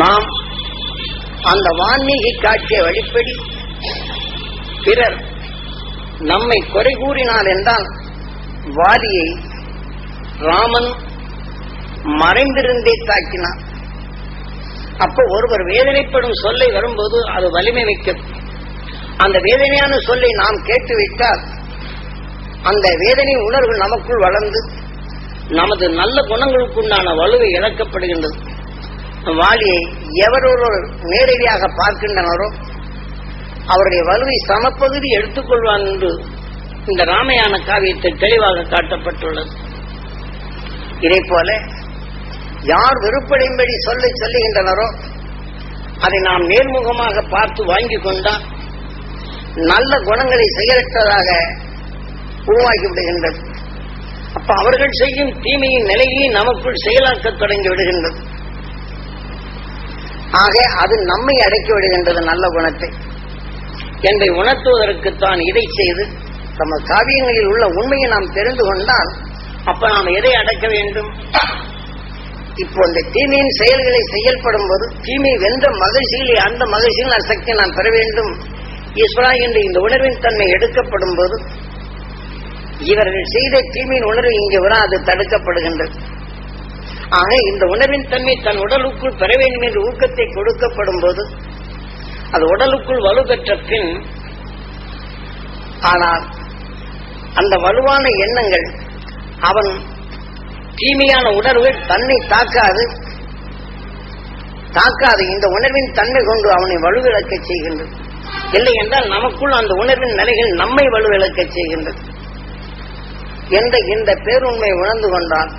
நாம் அந்த வான்மீகி காட்சிய வழிப்படி பிறர் நம்மை குறை கூறினார் என்றால் வாலியை ராமன் மறைந்திருந்தே தாக்கினார் அப்போ ஒருவர் வேதனைப்படும் சொல்லை வரும்போது அது வலிமை மிக்கது. அந்த வேதனையான சொல்லை நாம் கேட்டுவிட்டால் அந்த வேதனை உணர்வு நமக்குள் வளர்ந்து நமது நல்ல குணங்களுக்குண்டான வலுவை இழக்கப்படுகின்றது. வாலியை எவரொருவர் நேரடியாக பார்க்கின்றனரோ அவருடைய வலுவை சமப்பகுதி எடுத்துக்கொள்வான் என்று இந்த ராமயான காவியத்தில் தெளிவாக காட்டப்பட்டுள்ளது. இதே போல யார் வெறுப்படையும்படி சொல்ல சொல்லுகின்றனரோ அதை நாம் நேர்முகமாக பார்த்து வாங்கிக் கொண்டால் நல்ல குணங்களை செயலற்றதாக உருவாக்கி விடுகின்றது. அப்ப அவர்கள் செய்யும் தீமையின் நிலையை நமக்குள் செயலாக்க தொடங்கி விடுகின்றது. ஆக அது நம்மை அடக்கி விடுகின்றது நல்ல குணத்தை. என்பதை உணர்த்துவதற்குத்தான் இதை செய்து நம்ம காவியங்களில் உள்ள உண்மையை நாம் தெரிந்து கொண்டால் அப்ப நாம் எதை அடக்க வேண்டும்? இப்போ இந்த தீமையின் செயல்களை செயல்படும் போது தீமை வென்ற மகிழ்ச்சியிலே அந்த மகிழ்ச்சியில் சக்தி நான் பெற வேண்டும். ஈஸ்வரா என்று இந்த உணர்வின் தன்மை எடுக்கப்படும் போது இவர்கள் செய்த தீமையின் உணர்வு இங்கே வர அது தடுக்கப்படுகின்றது. ஆக இந்த உணர்வின் தன்மை தன் உடலுக்குள் பெற வேண்டும் என்று ஊக்கத்தை கொடுக்கப்படும் போது அது உடலுக்குள் வலு பெற்ற பின் ஆனால் அந்த வலுவான எண்ணங்கள் அவன் தீமையான உணர்வுகள் தன்னை தாக்காது தாக்காது. இந்த உணர்வின் தன்மை கொண்டு அவனை வலுவிழக்க செய்கின்றது. இல்லை என்றால் நமக்குள் அந்த உணர்வின் நிலைகள் நம்மை வலுவிழக்க செய்கின்றது. என்ற இந்த பேருண்மை உணர்ந்து கொண்டால்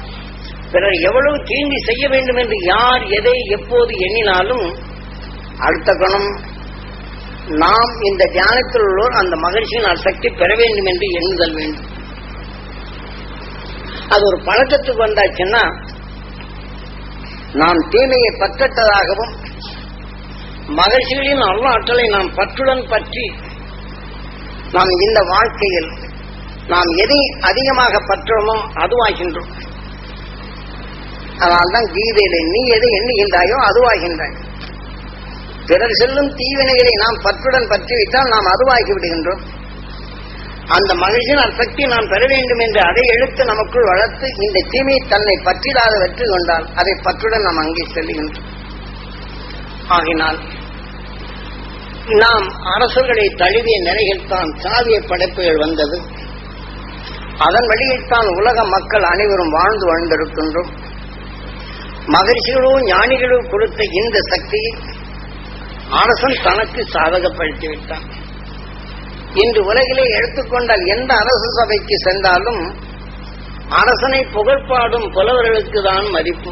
பிறர் எவ்வளவு தீண்டி செய்ய வேண்டும் என்று யார் எதை எப்போது எண்ணினாலும் அடுத்த கணம் நாம் இந்த தியானத்தில் உள்ளோர் அந்த மகிழ்ச்சியின் சக்தி பெற வேண்டும் என்று எண்ணுதல் வேண்டும். அது ஒரு பழக்கத்துக்கு வந்தாச்சுன்னா நாம் தீமையை பற்றட்டதாகவும் மகிழ்ச்சிகளின் அல்ல ஆற்றலை நாம் பற்றுடன் பற்றி நாம் இந்த வாழ்க்கையில் நாம் எதை அதிகமாக பற்றுவோமோ அதுவாகின்றோம். அதனால்தான் கீதையில நீ எதை எண்ணுகின்றாயோ அதுவாகின்றாய். பிறர் செல்லும் தீவினைகளை நாம் பற்றுடன் பற்றிவிட்டால் நாம் அதுவாகி விடுகின்றோம். அந்த மகிழ்ச்சியின் சக்தி நாம் பெற வேண்டும் என்று அதை எழுத்து நமக்குள் வளர்த்து இந்த தீமை தன்னை பற்றிடாத வெற்றி கொண்டால் அதை பற்றுடன் நாம் அங்கே செல்லுகின்றோம். ஆகினால் நாம் அரசர்களை தழுவிய நிலையில் தான் படைப்புகள் வந்தது. அதன் வழியில் தான் உலக மக்கள் அனைவரும் வாழ்ந்து வாழ்ந்திருக்கின்றோம். மகிழ்ச்சிகளோ ஞானிகளும் கொடுத்த இந்த சக்தியை அரசன் தனக்கு சாதகப்படுத்தி விட்டான் இன்று உலகிலே எடுத்துக்கொண்டால் எந்த அரசு சபைக்கு சென்றாலும் அரசனை புகழ்பாடும் புலவர்களுக்கு தான் மதிப்பு.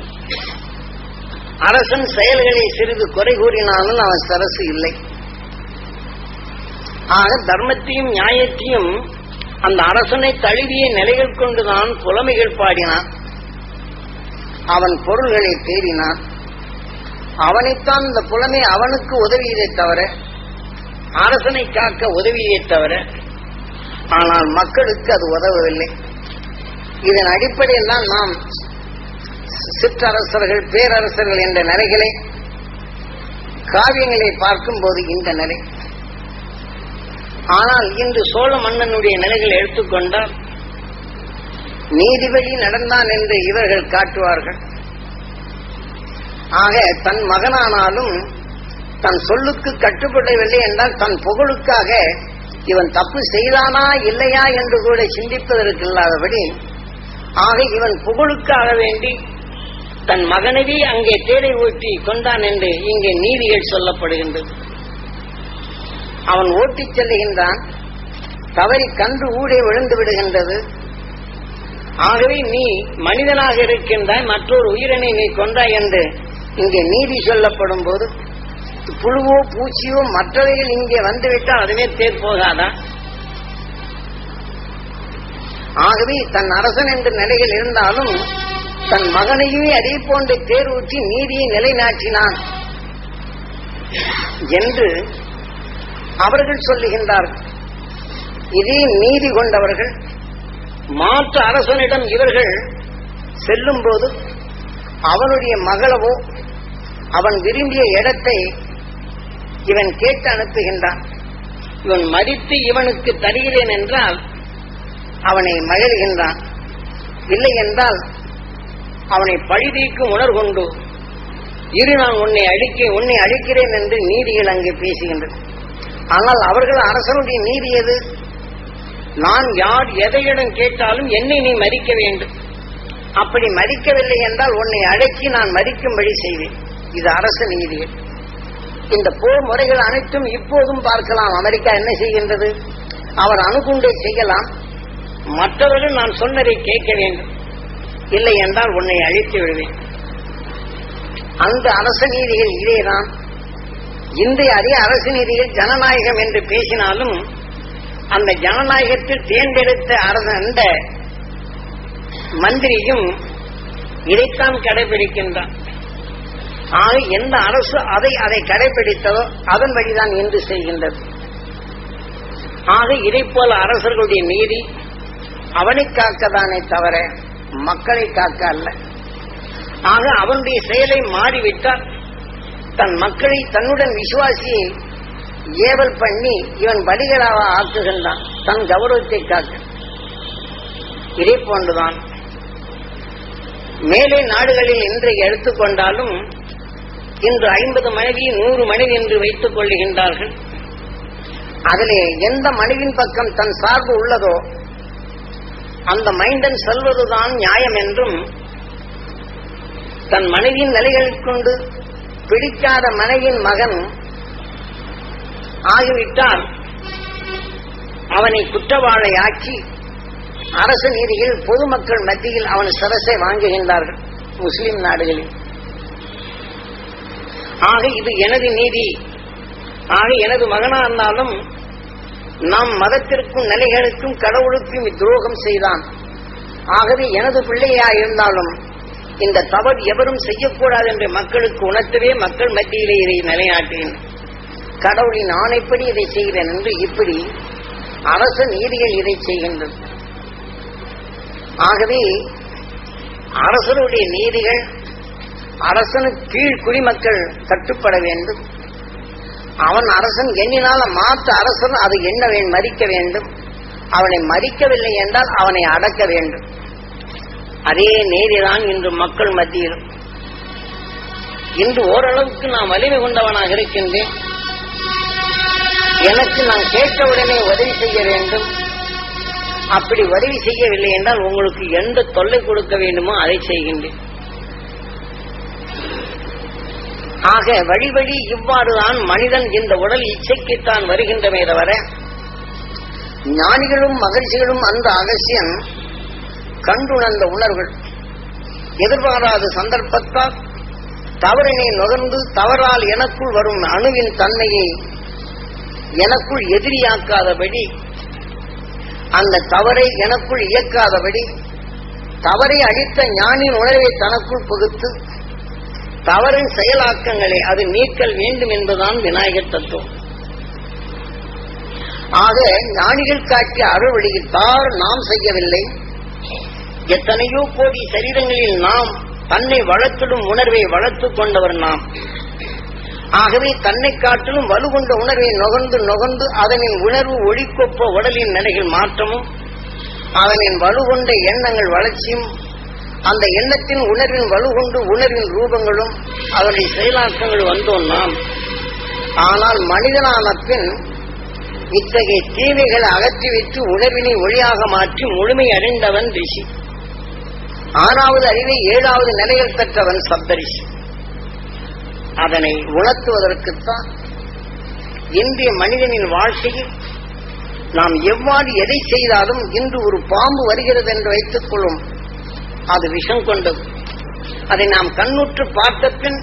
அரசன் செயல்களை சிறிது குறை கூறினாலும் அவன் சரசு இல்லை. ஆக தர்மத்தையும் நியாயத்தையும் அந்த அரசனை தழுவிய நிலைகள் கொண்டுதான் புலமைகள் பாடினான். அவன் பொருள்களை தேடினான். அவனைத்தான் இந்த புலமை அவனுக்கு உதவியதை தவிர அரசனை காக்க உதவியை தவிர ஆனால் மக்களுக்கு அது உதவவில்லை. இதன் அடிப்படையில் தான் நாம் சிற்றரசர்கள் பேரரசர்கள் என்ற நிலைகளை காவியங்களை பார்க்கும் போது இந்த நிலை. ஆனால் இன்று சோழ மன்னனுடைய நிலைகளை எடுத்துக்கொண்டால் நீதிபதி நடந்தான் என்று இவர்கள் காட்டுவார்கள். ஆக தன் மகனானாலும் தன் சொல்லுக்கு கட்டுப்படவில்லை என்றால் தன் புகழுக்காக இவன் தப்பு செய்தானா இல்லையா என்று கூட சிந்திப்பதற்கு இல்லாதபடி ஆக இவன் புகழுக்காக வேண்டி தன் மகனவே அங்கே தேடை ஓட்டி கொண்டான் என்று இங்கே நீதிகள் சொல்லப்படுகின்றது. அவன் ஓட்டிச் செல்லுகின்றான் தவறி கன்று ஊடே விழுந்து விடுகின்றது. ஆகவே நீ மனிதனாக இருக்கின்றாய் மற்றொரு உயிரினை நீ கொண்டாய் என்று இங்கே நீதி சொல்லப்படும் போது புழுவோ பூச்சியோ மற்றவைகள் இங்கே வந்துவிட்டால் அதுவே தேர் போகாதா? ஆகவே தன் அரசன் என்ற நிலையில் இருந்தாலும் தன் மகனையுமே அதே போன்ற தேர் ஊற்றி நீதியை நிலைநாட்டினான் என்று அவர்கள் சொல்லுகின்றார்கள். இதே நீதி கொண்டவர்கள் மாற்று அரசனிடம் இவர்கள் செல்லும் போது அவனுடைய மகளவோ அவன் விரும்பிய இடத்தை இவன் கேட்டு அனுப்புகின்றான். இவன் மதித்து இவனுக்கு தருகிறேன் என்றால் அவனை மகிழ்கின்றான். இல்லை என்றால் அவனை பழிதீர்க்கும் உணர்கொண்டு இரு நான் உன்னை அழிக்க உன்னை அழிக்கிறேன் என்று நீதிகள் அங்கே பேசுகின்றது. ஆனால் அவர்கள் அரசனுடைய நீதி எது? நான் யார் எதையிடம் கேட்டாலும் என்னை நீ மதிக்க வேண்டும். அப்படி மதிக்கவில்லை என்றால் உன்னை அடக்கி நான் மதிக்கும்படி செய்வேன். இது அரசு நீதி இந்த போர் முறைகள் அனைத்தும் இப்போதும் பார்க்கலாம். அமெரிக்கா என்ன செய்கின்றது? அவர் அணுகுண்டை செய்யலாம். மற்றவர்கள் நான் சொன்னதை கேட்க வேண்டும். இல்லை என்றால் உன்னை அழித்து விடுவேன். அந்த அரச நீதிகள் இதேதான். இன்றைய அதே அரசு நீதிகள் ஜனநாயகம் என்று பேசினாலும் அந்த ஜனநாயகத்தில் தேர்ந்தெடுத்த அந்த மந்திரியும் இதைத்தான் கடைபிடிக்கின்றான். ஆக எந்த அரசு அதை அதை கடைபிடித்ததோ அதன் வழிதான் இன்று செய்கின்றது. ஆக இதை போல அரசர்களுடைய நீதி அவனை காக்கதானே தவிர மக்களை காக்க அல்ல. ஆக அவனுடைய செயலை மாறிவிட்டால் தன் மக்களை தன்னுடன் விசுவாசியை ஏவல் பண்ணி இவன் பலிகளாக ஆக்குகின்றான். தன் கௌரவத்தை காக்க. இதே போன்றுதான். மேலே நாடுகளில் இன்றை எடுத்துக்கொண்டாலும் இன்று ஐம்பது மனைவி நூறு மனைவி என்று வைத்துக் கொள்ளுகின்றார்கள். அதிலே எந்த மனைவின் பக்கம் தன் சார்பு உள்ளதோ அந்த மைண்டன் செல்வதுதான் நியாயம் என்றும் தன் மனைவியின் நிலைகளைக் கொண்டு பிடிக்காத மனைவியின் மகன் ஆகிவிட்டால் அவனை குற்றவாளை ஆக்கி அரசு நீதியில் பொதுமக்கள் மத்தியில் அவன் சிரசை வாங்குகின்றார்கள் முஸ்லிம் நாடுகளில். ஆக இது எனது நீதி. ஆக எனது மகனா இருந்தாலும் நம் மதத்திற்கும் நிலைகளுக்கும் கடவுளுக்கும் துரோகம் செய்தான். ஆகவே எனது பிள்ளையா இருந்தாலும் இந்த தவறு எவரும் செய்யக்கூடாது என்று மக்களுக்கு உணர்த்தவே மக்கள் மத்தியிலே இதை நிலைநாட்டினேன். கடவுளின் ஆணைப்படி இதை செய்கிறேன் என்று இப்படி அரச நீதிகள் இதை செய்கின்றது. ஆகவே அரசனுடைய நீதிகள் அரசனுக்கு கீழ் குடிமக்கள் கட்டுப்பட வேண்டும். அவன் அரசன் எண்ணினால மாத்த அரசன் அதை எண்ண மறிக்க வேண்டும். அவனை மறிக்கவில்லை என்றால் அவனை அடக்க வேண்டும். அதே நீதிதான் இன்று மக்கள் மத்தியிலும். இன்று ஓரளவுக்கு நான் வலிமை கொண்டவனாக இருக்கின்றேன். எனக்கு நான் கேட்டவுடனே உதவி செய்ய வேண்டும். அப்படி உதவி செய்யவில்லை என்றால் உங்களுக்கு எந்த தொல்லை கொடுக்க வேண்டுமோ அதை செய்கின்றேன். ஆக வழி வழி இவ்வாறுதான் மனிதன் இந்த உடல் இச்சைக்குத்தான் வருகின்றமே தவிர ஞானிகளும் மகிழ்ச்சிகளும் அந்த அகசியன் கண்டுணர்ந்த உணர்வுகள் எதிர்பாராத சந்தர்ப்பத்தால் தவறினை நுகர்ந்து தவறால் எனக்குள் வரும் அணுவின் தன்மையை எனக்குள் எதிரியாக்காதபடி அந்த தவறை எனக்குள் இயக்காதபடி தவறை அழித்த ஞானின் உணர்வை தனக்குள் புகுத்து தவறின் செயலாக்கங்களை அது நீக்கல் வேண்டும் என்பதுதான் விநாயகர் தத்துவம். ஆக ஞானிகள் காட்டிய அருள் தார் நாம் செய்யவில்லை. எத்தனையோ கோடி சரீரங்களில் நாம் தன்னை வளர்த்திடும் உணர்வை வளர்த்துக் கொண்டவர் நாம். ஆகவே தன்னை காட்டிலும் வலுகொண்ட உணர்வை நுகர்ந்து நுகர்ந்து அதனின் உணர்வு ஒளிக்கொப்ப உடலின் நிலையில் மாற்றமும் அதனின் வலுகொண்ட எண்ணங்கள் வளர்ச்சியும் அந்த எண்ணத்தின் உணர்வின் வலுகொண்டு உணர்வின் ரூபங்களும் அதனுடைய செயலாக்கங்கள் வந்தோம் நாம். ஆனால் மனிதனான பின் இத்தகைய தீமைகளை அகற்றிவிட்டு உணர்வினை ஒளியாக மாற்றி முழுமை அடைந்தவன் ரிஷி. ஆறாவது அறிவை ஏழாவது நிலையில் பெற்றவன் சப்தரிஷி அதனை உணர்த்துவதற்குத்தான் இன்றைய மனிதனின் வாழ்க்கையில் நாம் எவ்வாறு எதை செய்தாலும் இன்று ஒரு பாம்பு வருகிறது என்று வைத்துக் கொள்ளும் அது விஷம் கொண்டது. அதை நாம் கண்ணுற்று பார்த்த பின்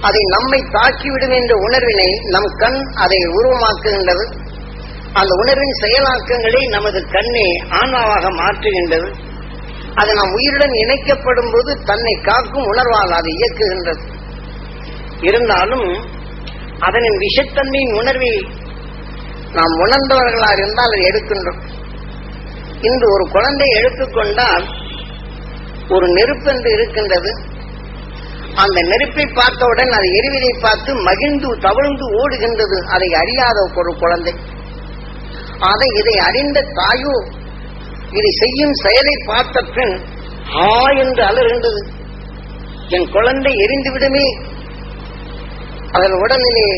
அதை நம்மை தாக்கிவிடும் என்ற உணர்வினை நம் கண் அதை உருவமாக்குகின்றது. அந்த உணர்வின் செயலாக்கங்களை நமது கண்ணே ஆன்மாவாக மாற்றுகின்றது. அது நாம் உயிருடன் இணைக்கப்படும் போது தன்னை காக்கும் உணர்வால் அது இயக்குகின்றது. இருந்தாலும் அதனின் விஷத்தன்மையின் உணர்வை நாம் உணர்ந்தவர்களாக இருந்தால் அதை எடுக்கின்றோம். இன்று ஒரு குழந்தை எடுத்துக்கொண்டால் ஒரு நெருப்பு என்று இருக்கின்றது. அந்த நெருப்பை பார்த்தவுடன் அது எரிவதை பார்த்து மகிழ்ந்து தவழ்ந்து ஓடுகின்றது. அதை அறியாத ஒரு குழந்தை. அதை இதை அறிந்த தாயோ இதை செய்யும் செயலை பார்த்த பின் ஆ என்று அலர்கின்றது என் குழந்தை எரிந்துவிடுமே அதன் உடலிலே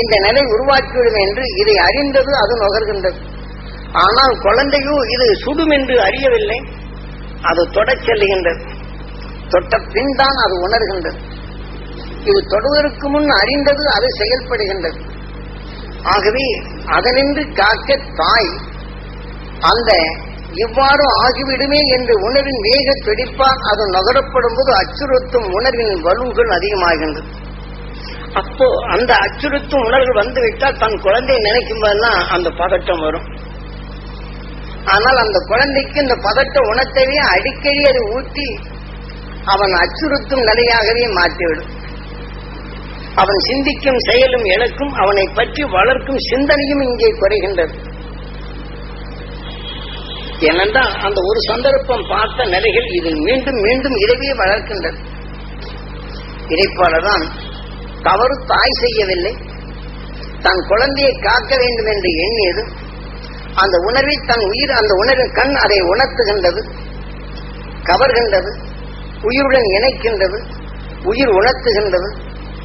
இந்த நிலை உருவாக்கிவிடும் என்று இதை அறிந்தது அது நுகர்கின்றது. ஆனால் குழந்தையோ இது சுடும் என்று அறியவில்லை அது தொடச் செல்லுகின்றது. தொட்ட பின் தான் அது உணர்கின்றது. இது தொடுவதற்கு முன் அறிந்தது அது செயல்படுகின்றது. ஆகவே அதனின்று காக்க தாய் அந்த இவ்வாறு ஆகிவிடுமே என்று உணர்வின் வேக துடிப்பால் அது நகரப்படும் போது அச்சுறுத்தும் உணர்வின் வலுவுகள் அதிகமாகின்றது. அப்போ அந்த அச்சுறுத்தும் உணர்வு வந்துவிட்டால் தன் குழந்தையை நினைக்கும் போதுதான் அந்த பதட்டம் வரும். ஆனால் அந்த குழந்தைக்கு இந்த பதட்ட உணர்த்தவே அடிக்கடி அதை ஊட்டி அவன் அச்சுறுத்தும் நிலையாகவே மாற்றிவிடும். அவன் சிந்திக்கும் செயலும் எனக்கும் அவனை பற்றி வளர்க்கும் சிந்தனையும் இங்கே குறைகின்றது. ஏனென்றால் அந்த ஒரு சந்தர்ப்பம் பார்த்த நிலைகள் இது மீண்டும் மீண்டும் இதைவே வளர்க்கின்றது. இதைப்போலதான் தவறு தாய் செய்யவில்லை. தன் குழந்தையை காக்க வேண்டும் என்று எண்ணியது. அந்த உணர்வை தன் உயிர் அந்த உணர்வின் கண் அதை உணர்த்துகின்றது. கவர்கின்றது. உயிருடன் இணைக்கின்றது. உயிர் உணர்த்துகின்றது.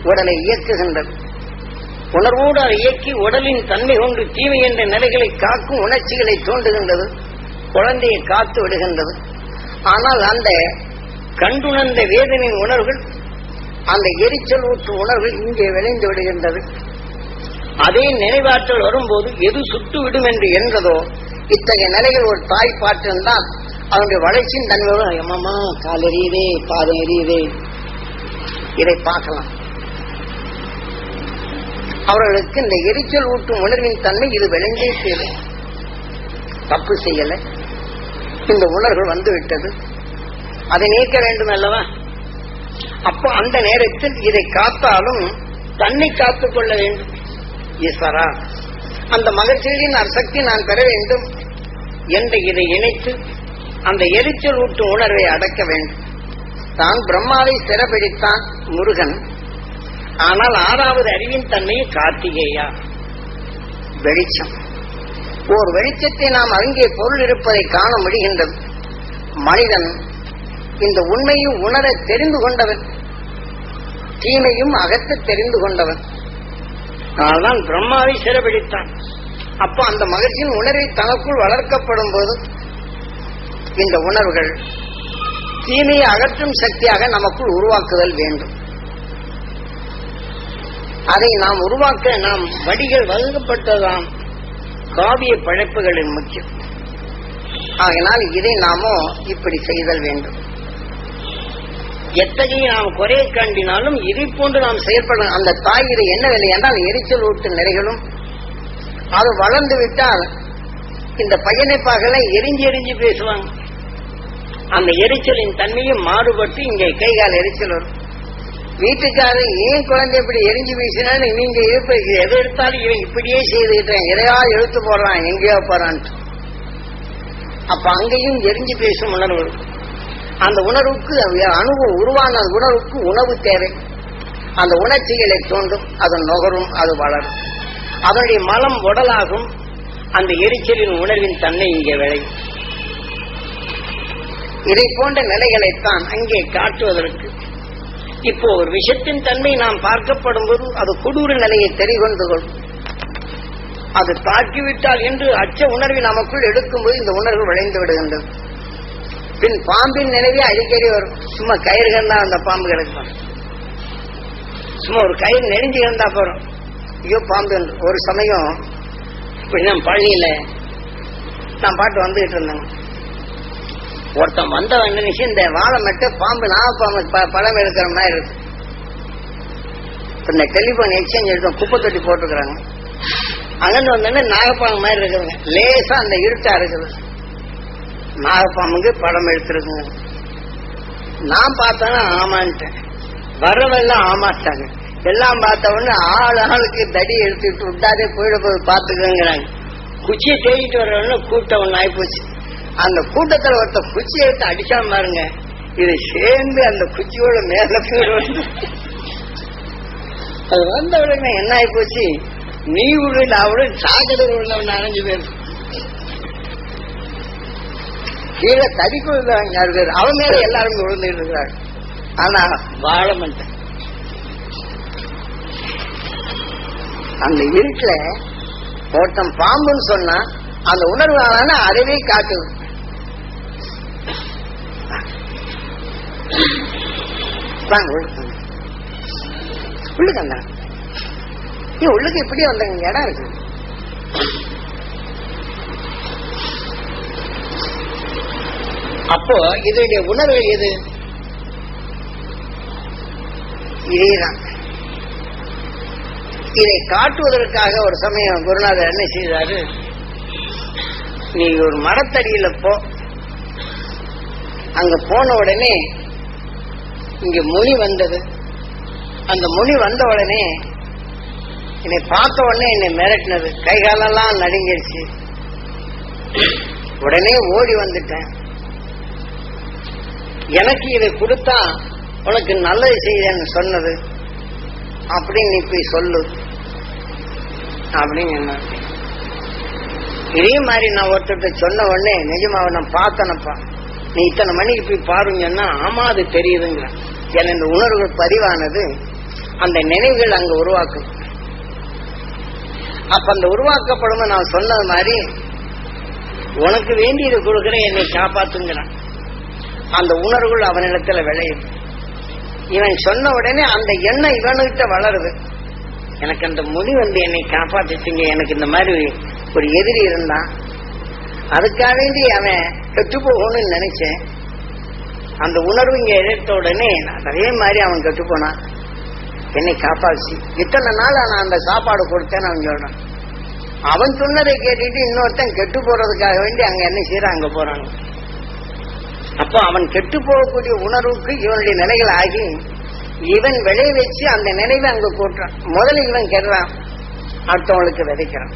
உடலை இயக்குகின்றது. உணர்வோடு அதை இயக்கி உடலின் தன்மை கொண்டு தீமை என்ற நிலைகளை காக்கும் உணர்ச்சிகளை தோன்றுகின்றது குழந்தையை காத்து விடுகின்றது. ஆனால் அந்த கண்டுணர்ந்த வேதனையின் உணர்வுகள் அந்த எரிச்சல் ஊற்று உணர்வு இங்கே விளைந்து விடுகின்றது. அதே நினைவாற்றல் வரும்போது எது சுட்டு விடும் என்று என்றதோ இத்தகைய நிலைகள் ஒரு தாய் பாட்டிருந்தால் அவனுடைய வளர்ச்சியின் தன்மையோடு எம்மம்மா கால் எரியுதே பாதம் எரியுதே. இதை பார்க்கலாம். அவர்களுக்கு இந்த எரிச்சல் ஊட்டும் உணர்வின் தன்மை இது விளைந்தே செய்யுது தப்பு செய்யலை. இந்த உணர்வு வந்து விட்டது அதை நீக்க வேண்டும் அல்லவா? அப்போ அந்த நேரத்தில் இதை காத்தாலும் தன்னை காத்துக் கொள்ள வேண்டும். ஈஸ்வரா அந்த மகிழ்ச்சியின் அசக்தி நான் பெற வேண்டும் என்று இதை இணைத்து அந்த எரிச்சல் ஊட்டும் உணர்வை அடக்க வேண்டும். தான் பிரம்மாவை சிறப்பிடித்தான் முருகன். ஆனால் ஆறாவது அறிவின் தன்மையை கார்த்திகேயா. வெளிச்சம். ஓர் வெளிச்சத்தை நாம் அங்கே பொருள் இருப்பதை காண முடிகின்றது. மனிதன் இந்த உண்மையும் உணர தெரிந்து கொண்டவன். தீமையும் அகற்ற தெரிந்து கொண்டவன். அதனால் பிரம்மாவை சிறப்பிடித்தான் அப்போ அந்த மகிழ்ச்சியின் உணர்வை தனக்குள் வளர்க்கப்படும் போது இந்த உணர்வுகள் தீமையை அகற்றும் சக்தியாக நமக்குள் உருவாக்குதல் வேண்டும். அதை நாம் உருவாக்க நாம் வடிகள் வகுக்கப்பட்டதாம் காவிய படைப்புகளின் முக்கியம். ஆகினால் இதை நாமோ இப்படி செய்தல் வேண்டும். எத்தகைய நாம் குறையை கண்டினாலும் இதை போன்று நாம் செயற்பட அந்த தாய் என்ன வேலை என்றால் எரிச்சல் ஊட்டு நிறைகளும். அது வளர்ந்து விட்டால் இந்த பையனை பகல எரிஞ்சு எரிஞ்சு பேசுவாங்க. அந்த எரிச்சலின் தன்மையும் மாறுபட்டு இங்கே கை கால் எரிச்சல் வரும். வீட்டுக்காரர் ஏன் குழந்தை இப்படி எரிஞ்சு வீசினாலும் நீங்க இருப்ப எதை எடுத்தாலும் இவன் இப்படியே செய்துக்கிட்டேன் எதையா எழுத்து போடுறான் எங்கேயோ போறான்ட்டு. அப்ப அங்கேயும் எரிஞ்சு பேசும் உணர்வு இருக்கும். அந்த உணர்வுக்கு அனுபவம் உருவான அந்த உணர்வுக்கு உணவு தேவை. அந்த உணர்ச்சிகளை தோன்றும் அது நுகரும் அது வளரும். அதனுடைய மலம் உடலாகும். அந்த எரிச்சலின் உணர்வின் தன்மை இங்கே விளையும் இதை போன்ற நிலைகளைத்தான் அங்கே காட்டுவதற்கு. இப்போ ஒரு விஷயத்தின் தன்மை நாம் பார்க்கப்படும் போது அது கொடூர நிலையை தெரிகொண்டு கொள்ளும் அது தாக்கிவிட்டால் என்று அச்ச உணர்வை நமக்குள் எடுக்கும்போது இந்த உணர்வு விளைந்து விடுகின்றது. பின் பாம்பின் நினைவே அடிக்கடி வரும். சும்மா கயிறுகள் தான் அந்த பாம்பு கிடைக்கும். சும்மா ஒரு கயிறு நெறிஞ்சு இருந்தா போறோம். ஐயோ பாம்பு ஒரு சமயம் இப்படி நான் பழனியில நான் பாட்டு வந்துகிட்டு இருந்தேங்க ஒருத்தன் வந்தவன் நினைச்சு இந்த வாழை மட்டும் பாம்பு நாகப்பாம்பு ப- பழம் எடுக்கிற மாதிரி இருக்கு. இந்த டெலிபோன் எக்ஸ்சேஞ்ச் எடுத்து குப்பை தொட்டி போட்டுக்கிறாங்க. அங்கிருந்து வந்தோடனே நாகப்பாம்பு மாதிரி இருக்குதுங்க. லேசா அந்த இருட்டா இருக்குது. நாகப்பாம்புக்கு படம் எடுத்துருக்குங்க நான் பார்த்தேன்னா ஆமான்ட்டேன். வரவெல்லாம் ஆமாட்டாங்க. எல்லாம் பார்த்த உடனே ஆள் ஆளுக்கு தடி எடுத்துட்டு விட்டாதே போயிட போய் பார்த்துக்கங்கிறாங்க. குச்சியை தேடிட்டு வர உடனே கூட்டம் ஒன்று ஆயிப்போச்சு அந்த கூட்டத்தில் ஒருத்த குச்சியை எடுத்து அடிச்சாம பாருங்க. இது சேர்ந்து அந்த குச்சியோட மேல போய் வந்து அது வந்த உடனே என்ன ஆகிப்போச்சு நீ உள்ள அவளும் சாகதர் உள்ளவன் அரைஞ்சு பேர் கீழே தடிக்குள் பேர்? அவன் மேல எல்லாரும் விழுந்துட்டு இருக்கிறாங்க. ஆனா வாழ மாட்டேன் அந்த இருட்டுல ஒருத்தன் பாம்புன்னு சொன்னா அந்த உணர்வு ஆனா அறவே வாங்க உள்ளுக்கு வாங்க. உள்ளுக்கு வந்தா. நீ உள்ளுக்கு இப்படி வந்தங்க இடம் இருக்கு. அப்போ இதனுடைய உணர்வு எது? இதேதான். இதை காட்டுவதற்காக ஒரு சமயம் குருநாதர் என்ன செய்தாரு? நீ ஒரு மரத்தடியில போ. அங்க போன உடனே இங்க மொழி வந்தது. அந்த மொழி வந்த உடனே என்னை பார்த்த உடனே என்னை மிரட்டினது. கை காலெல்லாம் நடுங்கிருச்சு. உடனே ஓடி வந்துட்டேன். எனக்கு இதை கொடுத்தா உனக்கு நல்லது செய்யன்னு சொன்னது. அப்படின்னு நீ போய் சொல்லு. அப்படின்னு என்ன? இதே மாதிரி நான் ஒருத்தர்கிட்ட சொன்ன உடனே நிஜமாவை நான் பார்த்தனப்பா. நீ இத்தனை மணிக்கு போய் பாருங்கன்னா ஆமா அது தெரியுதுங்க. என இந்த உணர்வுகள் பதிவானது அந்த நினைவுகள் அங்க உருவாக்கு அப்ப அந்த உருவாக்கப்படும் நான் சொன்னது மாதிரி உனக்கு வேண்டியது கொடுக்குறேன் என்னை காப்பாத்துங்கிறான். அந்த உணர்வுகள் அவனிடத்துல விளையும். இவன் சொன்ன உடனே அந்த எண்ணம் இவனுகிட்ட வளருது. எனக்கு அந்த மொழி வந்து என்னை காப்பாத்துச்சுங்க எனக்கு இந்த மாதிரி ஒரு எதிரி இருந்தான். அதுக்காக வேண்டி அவன் கெட்டு போகணும்னு நினைச்சேன். அந்த உணர்வு இங்க எதிர்த்த உடனே அதே மாதிரி அவன் கெட்டு போனான். என்னை காப்பாச்சு இத்தனை நாள் நான் அந்த சாப்பாடு கொடுத்தேன்னு அவன் சொல்றான். அவன் சொன்னதை கேட்டுட்டு இன்னொருத்தன் கெட்டு போறதுக்காக வேண்டி அங்க என்ன செய்யற அங்க போறாங்க அப்போ அவன் கெட்டு போகக்கூடிய உணர்வுக்கு இவனுடைய நிலைகள் ஆகி இவன் விளைய வச்சு அந்த நினைவை அங்க கூட்டுறான். முதல்ல இவன் கெடுறான். அடுத்தவங்களுக்கு விதைக்கிறான்.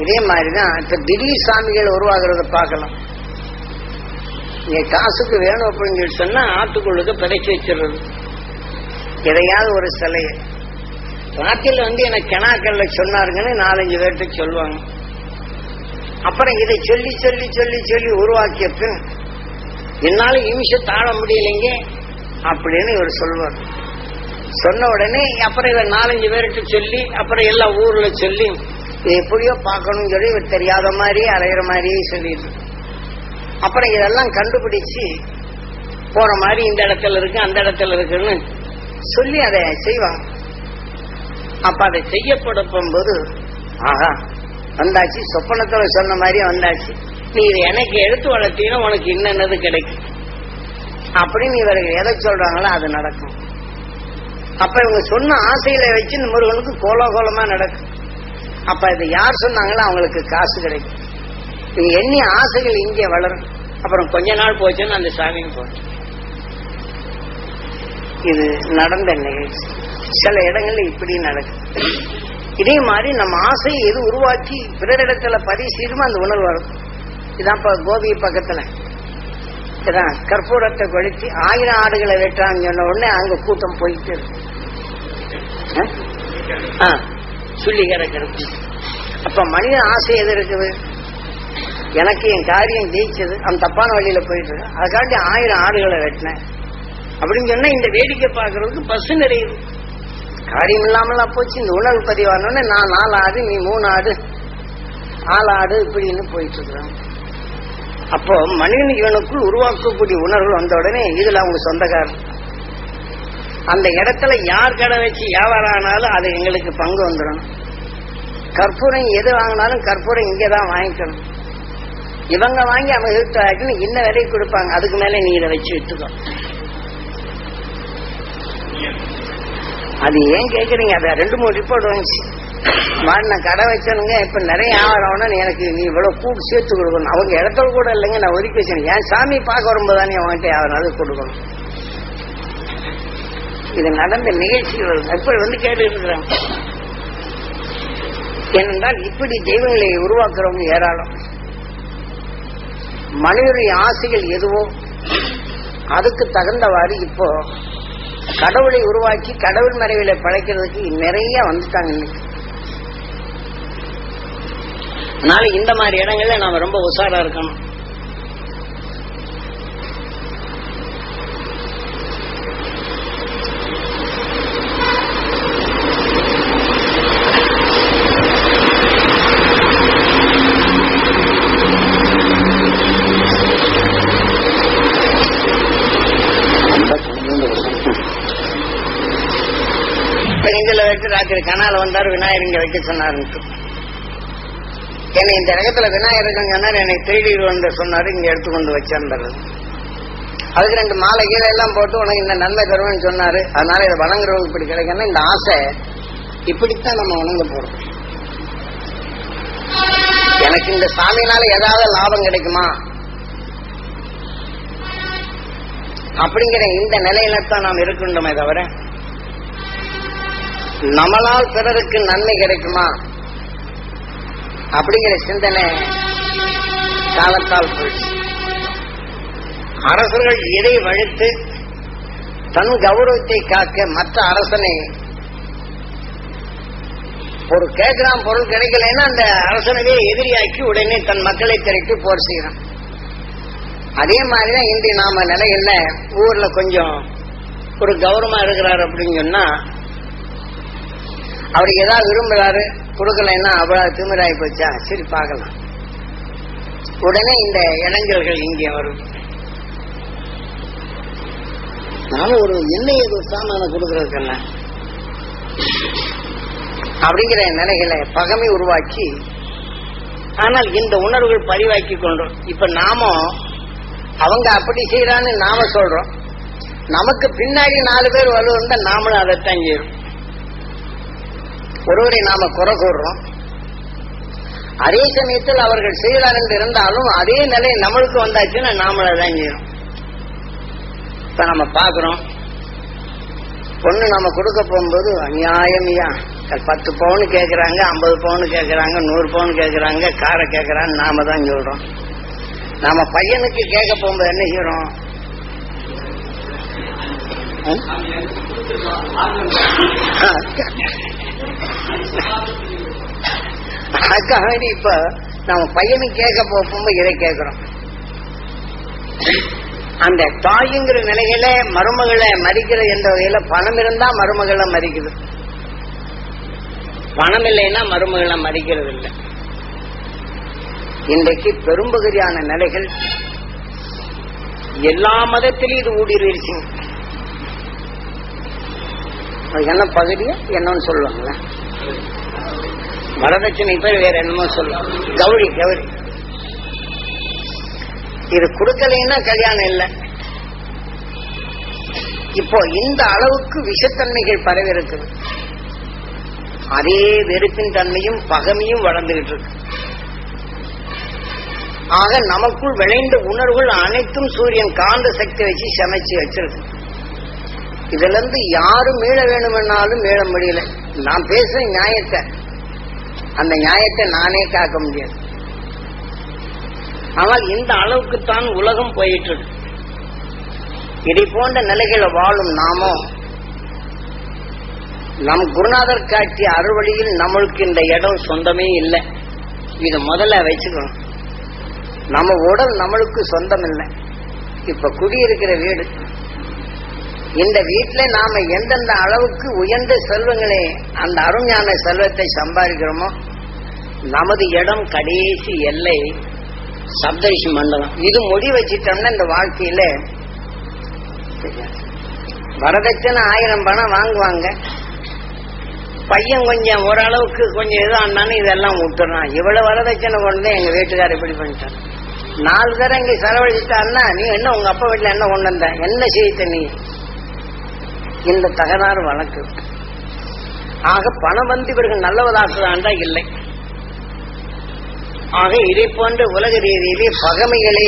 இதே மாதிரிதான் இப்ப திடீர் சாமிகள் உருவாகிறத பார்க்கலாம். நீ காசுக்கு வேணும் அப்படின்னு சொல்லி சொன்னா ஆட்டுக்குள்ளுக்கு பிதைச்சு வச்சிடுறது. எதையாவது ஒரு சிலையை. ராத்திரில வந்து எனக்கு கெனாக்கல்ல சொன்னாருங்கன்னு நாலஞ்சு பேர்கிட்ட சொல்லுவாங்க. அப்புறம் இதை சொல்லி சொல்லி சொல்லி சொல்லி உருவாக்கிய பின் என்னால நிமிஷம் தாழ முடியலைங்க அப்படின்னு இவர் சொல்வார் சொன்ன உடனே அப்புறம் இவர் நாலஞ்சு பேர்கிட்ட சொல்லி அப்புறம் எல்லா ஊர்ல சொல்லி எப்படியோ பார்க்கணும்னு சொல்லி இவர் தெரியாத மாதிரியே அலையிற மாதிரியே சொல்லிட்டு அப்புறம் இதெல்லாம் கண்டுபிடிச்சு போற மாதிரி இந்த இடத்துல இருக்கு அந்த இடத்துல இருக்குன்னு சொல்லி அதை செய்வாங்க அப்ப அதை செய்யப்படும் போது ஆஹா வந்தாச்சு சொப்பனத்துல சொன்ன மாதிரியே வந்தாச்சு. நீ இதை எனக்கு எடுத்து வளர்த்தீங்கன்னா உனக்கு என்னென்னது கிடைக்கும். அப்படின்னு இவர்கள் எதை சொல்றாங்களோ அது நடக்கும். அப்ப இவங்க சொன்ன ஆசையில வச்சு இந்த முருகனுக்கு கோலாகோலமா நடக்கும். அப்ப இது யார் சொன்னாங்களோ அவங்களுக்கு காசு கிடைக்கும். இவங்க எண்ணி ஆசைகள் இங்கே வளரும். அப்புறம் கொஞ்ச நாள் போச்சுன்னு அந்த சாமியும் போச்சு இது நடந்த நிகழ்ச்சி. சில இடங்கள்ல இப்படி நடக்கும் இதே மாதிரி நம்ம ஆசையை எது உருவாக்கி பிறரிடத்துல பதிவு செய்யுமோ அந்த உணர்வு வரும். இதான் கோபி பக்கத்துல. இதான் கற்பூரத்தை கொளுத்தி ஆயிரம் ஆடுகளை வெட்டுறான்னு சொன்ன உடனே அங்க கூட்டம் போயிட்டு இருக்கு. ஆ, சொல்லி கிடக்கிறது அப்ப மனித ஆசை எது இருக்குது? எனக்கு என் காரியம் ஜெயிச்சது அந்த தப்பான வழியில போயிட்டு இருக்கு அதுக்காண்டி ஆயிரம் ஆடுகளை வெட்டினேன். அப்படின்னு சொன்னா இந்த வேடிக்கை பாக்குறதுக்கு பஸ் நிறையுது காரியம் இல்லாமலாம் போச்சு இந்த உணவு பதிவானோடனே நான் நாலு ஆடு நீ மூணு ஆடு ஆள் ஆடு இப்படின்னு போயிட்டு இருக்கிறான். அப்போ மனிதன் இவனுக்குள் உருவாக்கக்கூடிய உணர்வு வந்த உடனே இதுல அவங்க சொந்தக்காரன் அந்த இடத்துல யார் கடை வச்சு வியாபாரம் ஆனாலும் அது எங்களுக்கு பங்கு வந்துடும். கற்பூரம் எது வாங்கினாலும் கற்பூரம் இங்கே தான் வாங்கிக்கணும். இவங்க வாங்கி அவங்க இழுத்தாக்குன்னு இன்ன விலைக்கு கொடுப்பாங்க. அதுக்கு மேல நீ இதை வச்சு விட்டுக்கோ அது ஏன் கேக்குறீங்க அத ரெண்டு மூணு ரிப்போர்ட் வந்துச்சு. நான் கடை வச்சனுங்க இப்ப நிறைய வியாபாரம் எனக்கு நீ இவ்வளவு கூட்டு சேர்த்து கொடுக்கணும். அவங்க இடத்துல கூட இல்லைங்க நான் ஒதுக்கி வச்சேன். ஏன் சாமி பார்க்க வரும்போது தானே அவன்கிட்ட யாராவது கொடுக்கணும். இது நடந்த நிகழ்ச்சிகள். எப்படி வந்து கேட்டு இருக்கிறாங்க ஏனென்றால் இப்படி தெய்வங்களை உருவாக்குறவங்க ஏராளம். மனிதனுடைய ஆசைகள் எதுவோ அதுக்கு தகுந்தவாறு இப்போ கடவுளை உருவாக்கி கடவுள் மறைவில பழைக்கிறதுக்கு நிறைய வந்துட்டாங்க இன்னைக்கு. அதனால இந்த மாதிரி இடங்கள்ல நாம ரொம்ப உஷாரா இருக்கணும். ராத்திரி கனால வந்தார் விநாயகர் இங்க வைக்க சொன்னாருன்ட்டு. என்னை இந்த இடத்துல விநாயகர் என்னை தேடி வந்து சொன்னாரு இங்க எடுத்து கொண்டு வச்சிருந்தாரு அதுக்கு ரெண்டு மாலை கீழே எல்லாம் போட்டு உனக்கு இந்த நன்மை தருவேன்னு சொன்னாரு. அதனால இதை வணங்குறவங்க இப்படி கிடைக்கணும் இந்த ஆசை இப்படித்தான் நம்ம வணங்க போறோம். எனக்கு இந்த சாமியினால ஏதாவது லாபம் கிடைக்குமா? அப்படிங்கிற இந்த நிலையில தான் நாம் இருக்கின்றோமே தவிர நம்மளால் பிறருக்கு நன்மை கிடைக்குமா? அப்படிங்கிற சிந்தனை காலத்தால் போயிடுச்சு. அரசர்கள் இதை வழித்து தன் கௌரவத்தை காக்க மற்ற அரசனை ஒரு கேட்கிறான் பொருள் கிடைக்கலன்னா அந்த அரசனவே எதிரியாக்கி உடனே தன் மக்களை திரட்டி போர் செய்யறான் அதே மாதிரிதான் இன்று நாம நிலையில ஊர்ல கொஞ்சம் ஒரு கௌரவமா இருக்கிறார் அப்படின்னு சொன்னா அவர் ஏதாவது விரும்புறாரு கொடுக்கலைன்னா அவ்வளவு திமிராகி போச்சா? சரி பார்க்கலாம். உடனே இந்த இளைஞர்கள் இங்கே வரும். நானும் ஒரு எண்ணெய் ஒரு சாமான கொடுக்கறதுக்கல்ல. அப்படிங்கிற நிலைகளை பகமை உருவாக்கி ஆனால் இந்த உணர்வுகள் பதிவாக்கி கொண்டோம். இப்ப நாமும் அவங்க அப்படி செய்யறான்னு நாம சொல்றோம். நமக்கு பின்னாடி நாலு பேர் வலுவந்தா நாமளும் அதைத்தான் செய்யறோம். ஒருவரை நாம குறை கூறுறோம். அதே சமயத்தில் அவர்கள் செய்கிறார் என்று இருந்தாலும் அதே நிலை நம்மளுக்கு வந்தாச்சுன்னா நாமளும் தான் செய்யறோம். இப்ப நம்ம பாக்குறோம் பொண்ணு நம்ம கொடுக்க போகும்போது அநியாயமியா. பத்து பவுன் கேட்கறாங்க ஐம்பது பவுன் கேட்கறாங்க நூறு பவுன் கேட்கறாங்க காரை கேக்குறாங்க நாம தான் சொல்றோம். நாம பையனுக்கு கேட்க போகும்போது என்ன செய்யறோம்? அதுக்காக வேண்டி இப்ப நம்ம பையனுக்கு கேட்க போகும்போது இதை கேட்கிறோம். அந்த தாயுங்கிற நிலையில மருமகளை மறிக்கிறது என்ற வகையில பணம் இருந்தா மருமகளை மறிக்குது பணம் இல்லைன்னா மருமகளை மறிக்கிறது இல்லை. இன்றைக்கு பெரும்பகுதியான நிலைகள் எல்லா மதத்திலும் இது ஊடுருவிருச்சு. அது என்ன பகுதியா என்னன்னு சொல்லுவாங்களா. வரதட்சணை பேர் வேற என்னமோ சொல்லுவாங்க. கௌரி கௌரி. இது கொடுக்கலைன்னா கல்யாணம் இல்லை. இப்போ இந்த அளவுக்கு விஷத்தன்மைகள் பரவி இருக்குது அதே வெறுப்பின் தன்மையும் பகமையும் வளர்ந்துகிட்டு இருக்கு. ஆக நமக்குள் விளைந்த உணர்வுகள் அனைத்தும் சூரியன் காந்த சக்தி வச்சு சமைச்சு வச்சிருக்கு. இதுல இருந்து யாரும் மீள வேணுமென்னாலும் மீள முடியல. நான் பேசுற நியாயத்தை. அந்த நியாயத்தை நானே காக்க முடியாது. ஆனால் இந்த அளவுக்குத்தான் உலகம் போயிட்டு இருக்கு இதை போன்ற நிலைகளை வாழும் நாமோ நம் குருநாதர் காட்டிய அறுவழியில் நம்மளுக்கு இந்த இடம் சொந்தமே இல்லை. இது முதல்ல வச்சுக்கணும். நம்ம உடல் நம்மளுக்கு சொந்தம் இல்லை இப்ப குடியிருக்கிற வீடு இந்த வீட்டில நாம எந்தெந்த அளவுக்கு உயர்ந்த செல்வங்களே அந்த அருஞான செல்வத்தை சம்பாதிக்கிறோமோ நமது இடம் கடைசி எல்லை சப்தரிஷி மண்டலம் இது முடி வச்சிட்டோம்னா இந்த வாழ்க்கையில வரதட்சணை ஆயிரம் பணம் வாங்குவாங்க. பையன் கொஞ்சம் ஓரளவுக்கு கொஞ்சம் ஏதோ ஆனாலும் இதெல்லாம் விட்டுறான். இவ்வளவு வரதட்சணை கொண்டு எங்க வீட்டுக்காரர் இப்படி பண்ணிட்டான் நாலு தரம் இங்க செலவழிச்சிட்டாருன்னா நீ என்ன உங்க அப்பா வீட்டுல என்ன கொண்டு வந்த? என்ன செய்த நீ? இந்த தகராறு வழக்கு. ஆக பணம் வந்து இவர்கள் நல்லவதாகதான்டா இல்லை. ஆக இதை போன்ற உலக ரீதியிலே பகமைகளை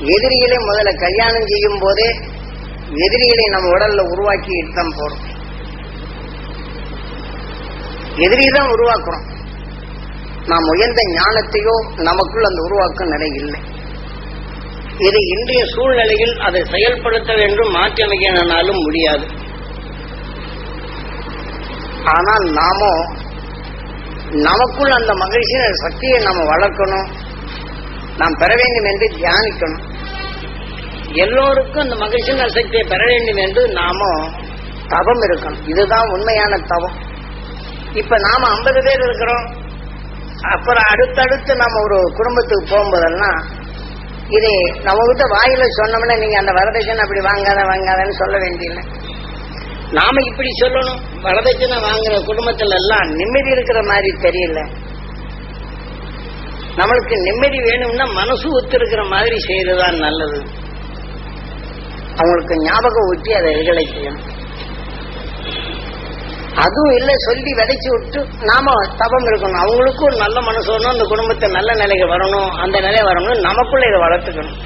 எதிரிகளை முதல்ல கல்யாணம் செய்யும் போதே எதிரிகளை நம்ம உடல்ல உருவாக்கி தான் போறோம். எதிரி தான் உருவாக்குறோம். நாம் உயர்ந்த ஞானத்தையோ நமக்குள் அந்த உருவாக்கும் நிலை இல்லை. இது இன்றைய சூழ்நிலையில் அதை செயல்படுத்த வேண்டும் மாற்றியமைக்கனாலும் முடியாது. ஆனால் நாமோ நமக்குள் அந்த மகிழ்ச்சியின் சக்தியை நாம் வளர்க்கணும் நாம் பெற வேண்டும் என்று தியானிக்கணும். எல்லோருக்கும் அந்த மகிழ்ச்சியின் சக்தியை பெற வேண்டும் என்று நாம தவம் இருக்கணும். இதுதான் உண்மையான தவம். இப்ப நாம ஐம்பது பேர் இருக்கிறோம். அப்புறம் அடுத்தடுத்து நம்ம ஒரு குடும்பத்துக்கு போகும்போதெல்லாம் இது நம்ம கிட்ட வாயில சொன்னோம்னா நீங்க அந்த வரதட்சணை அப்படி வாங்காத வாங்காதன்னு சொல்ல வேண்டியதில்லை. நாம இப்படி சொல்லணும். வரதட்சணை வாங்குற குடும்பத்துல எல்லாம் நிம்மதி இருக்கிற மாதிரி தெரியல. நம்மளுக்கு நிம்மதி வேணும்னா மனசு ஒத்து இருக்கிற மாதிரி செய்யறதுதான் நல்லது. அவங்களுக்கு ஞாபகம் ஊற்றி அதை விடுதலை செய்யணும் அதுவும் இல்லை சொல்லி விதைச்சு விட்டு நாம தபம் இருக்கணும். அவங்களுக்கும் ஒரு நல்ல மனசு வரணும் அந்த குடும்பத்தை நல்ல நிலைக்கு வரணும் அந்த நிலை வரணும் நமக்குள்ள இதை வளர்த்துக்கணும்.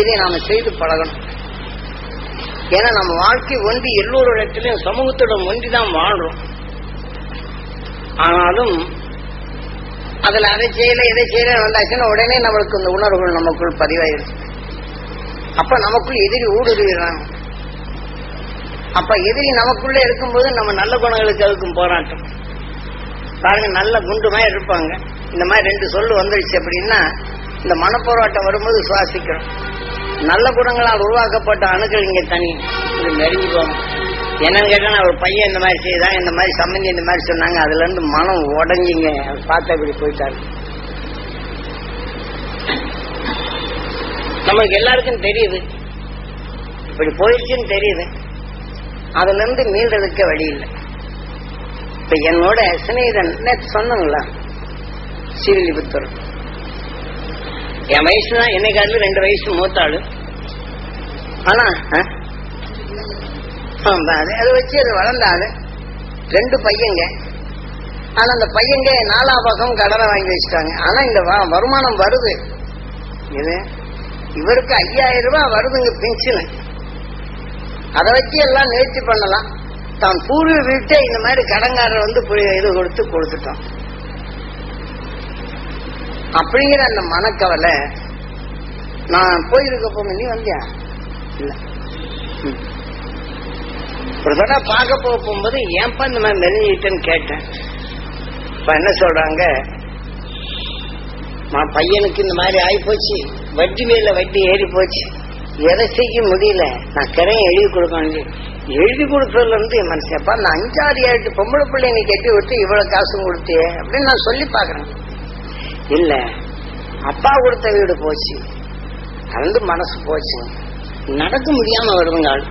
இதை நாம செய்து பழகணும். ஏன்னா நம்ம வாழ்க்கை ஒன்றி இடத்துலையும் சமூகத்துடன் ஒன்றி தான் வாழ்றோம். ஆனாலும் அதுல அதை செய்யல இதை செய்யல வந்தாச்சுன்னா உடனே நம்மளுக்கு இந்த உணர்வுகள் நமக்குள் பதிவாயிருச்சு அப்ப நமக்குள் எதிரி ஊடுருவிடுறாங்க. அப்ப எதிரி நமக்குள்ள இருக்கும்போது நம்ம நல்ல குணங்களுக்கு அதுக்கும் போராட்டம். பாருங்க நல்ல குண்டுமா இருப்பாங்க. இந்த மாதிரி ரெண்டு சொல்லு வந்துடுச்சு அப்படின்னா இந்த மனப்போராட்டம் வரும்போது சுவாசிக்கிறோம். நல்ல குணங்களால் உருவாக்கப்பட்ட அணுக்கள் இங்க தனி. இது நெருங்கி போகும். என்னன்னு கேட்டா ஒரு பையன் இந்த மாதிரி செய்தான் இந்த மாதிரி சம்மந்தி இந்த மாதிரி சொன்னாங்க. அதுல இருந்து மனம் உடஞ்சிங்க. பார்த்தா இப்படி போயிட்டாரு. நமக்கு எல்லாருக்கும் தெரியுது. இப்படி போயிடுச்சுன்னு தெரியுது. அதுல இருந்து மீள்றதுக்கு வழி இல்லை இப்ப என்னோட சிநேகிதன் நேற்று சொன்னாங்களா ஸ்ரீவில்லிபுத்தூர் என் வயசு தான் என்னை காட்டிலும் ரெண்டு வயசு மூத்தாளு. ஆனா ஆ? அது அதை வச்சு அது வளர்ந்தாரு ரெண்டு பையங்க. ஆனா அந்த பையங்க நாலா பக்கம் கடனை வாங்கி வச்சுட்டாங்க. ஆனா இந்த வருமானம் வருது. இது இவருக்கு ஐயாயிரம் ரூபாய் வருதுங்க பென்ஷனு. அதை வச்சு எல்லாம் நிகழ்ச்சி பண்ணலாம். தான் பூர்வீக வீட்டை இந்த மாதிரி கடங்காரர் வந்து இது கொடுத்து கொடுத்துட்டோம். அப்படிங்கிற அந்த மனக்கவலை நான் போயிருக்க போங்க நீ வந்தியா? இல்ல. ம். ஒரு தடவை பார்க்க போக போகும்போது ஏன்பா இந்த மாதிரி மெலிஞ்சிட்டேன்னு கேட்டேன். இப்ப என்ன சொல்றாங்க? நான் பையனுக்கு இந்த மாதிரி ஆகி போச்சு வட்டி மேல வட்டி ஏறி போச்சு எதை செய்ய முடியல? நான் கரையை எழுதி கொடுக்கணும். எழுதி கொடுக்கறதுல இருந்து என் மனசப்பா நான் அஞ்சாறு ஏழு பொம்பளை பிள்ளை நீ கட்டி விட்டு இவ்வளவு காசும் கொடுத்தியே? அப்படின்னு நான் சொல்லி பாக்குறேன் இல்ல அப்பா கொடுத்த வீடு போச்சு. கலந்து மனசு போச்சு. நடக்க முடியாம வருதுங்க ஆள்.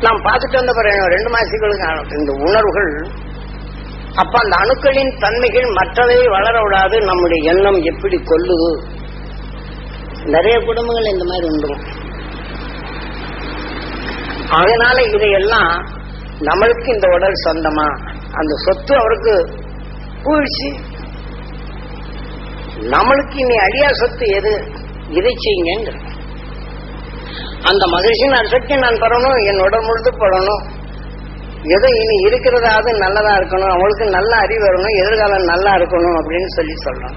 நான் பார்த்துட்டு வந்த பிறகு ரெண்டு மாசத்துக்கு இந்த உணர்வுகள். அப்ப அந்த அணுக்களின் தன்மைகள் மற்றதை வளர விடாது நம்முடைய எண்ணம் எப்படி கொல்லுது நிறைய குடும்பங்கள் இந்த மாதிரி உண்டு அதனால இதையெல்லாம் நம்மளுக்கு இந்த உடல் சொந்தமா? அந்த சொத்து அவருக்கு போயிடுச்சு. நம்மளுக்கு இனி அழியா சொத்து எது? இதை செய்யுங்க அந்த மகிழ்ச்சியின் அசக்தி நான் பெறணும் என் உடல் முழுது படணும். எதோ இனி இருக்கிறதாவது நல்லதா இருக்கணும் அவங்களுக்கு நல்ல அறிவு வரணும் எதிர்காலம் நல்லா இருக்கணும் அப்படின்னு சொல்லி சொல்றோம்